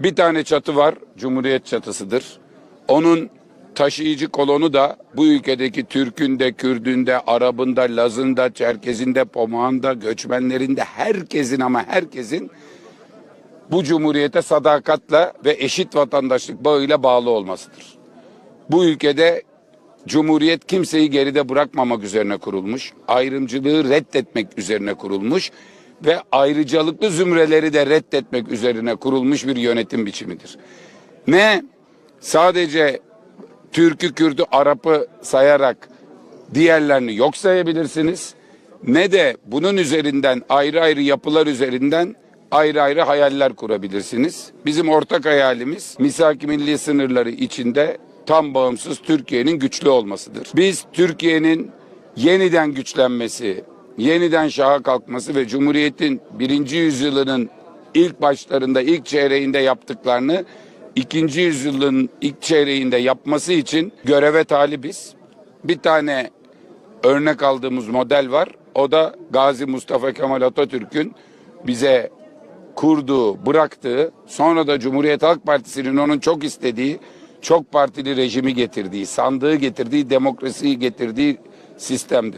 Bir tane çatı var, Cumhuriyet çatısıdır. Onun taşıyıcı kolonu da bu ülkedeki Türk'ünde, Kürd'ünde, Arap'ında, Laz'ında, Çerkez'inde, Pomağında, göçmenlerinde herkesin ama herkesin bu cumhuriyete sadakatle ve eşit vatandaşlık bağıyla bağlı olmasıdır. Bu ülkede Cumhuriyet kimseyi geride bırakmamak üzerine kurulmuş, ayrımcılığı reddetmek üzerine kurulmuş ve ayrıcalıklı zümreleri de reddetmek üzerine kurulmuş bir yönetim biçimidir. Ne sadece Türk'ü, Kürt'ü, Arap'ı sayarak diğerlerini yok sayabilirsiniz. Ne de bunun üzerinden ayrı ayrı yapılar üzerinden ayrı ayrı hayaller kurabilirsiniz. Bizim ortak hayalimiz misak milli sınırları içinde tam bağımsız Türkiye'nin güçlü olmasıdır. Biz Türkiye'nin yeniden güçlenmesi, yeniden şaha kalkması ve Cumhuriyet'in birinci yüzyılının ilk başlarında, ilk çeyreğinde yaptıklarını ikinci yüzyılın ilk çeyreğinde yapması için göreve talibiz. Bir tane örnek aldığımız model var. O da Gazi Mustafa Kemal Atatürk'ün bize kurduğu, bıraktığı, sonra da Cumhuriyet Halk Partisi'nin onun çok istediği, çok partili rejimi getirdiği, sandığı getirdiği, demokrasiyi getirdiği sistemdir.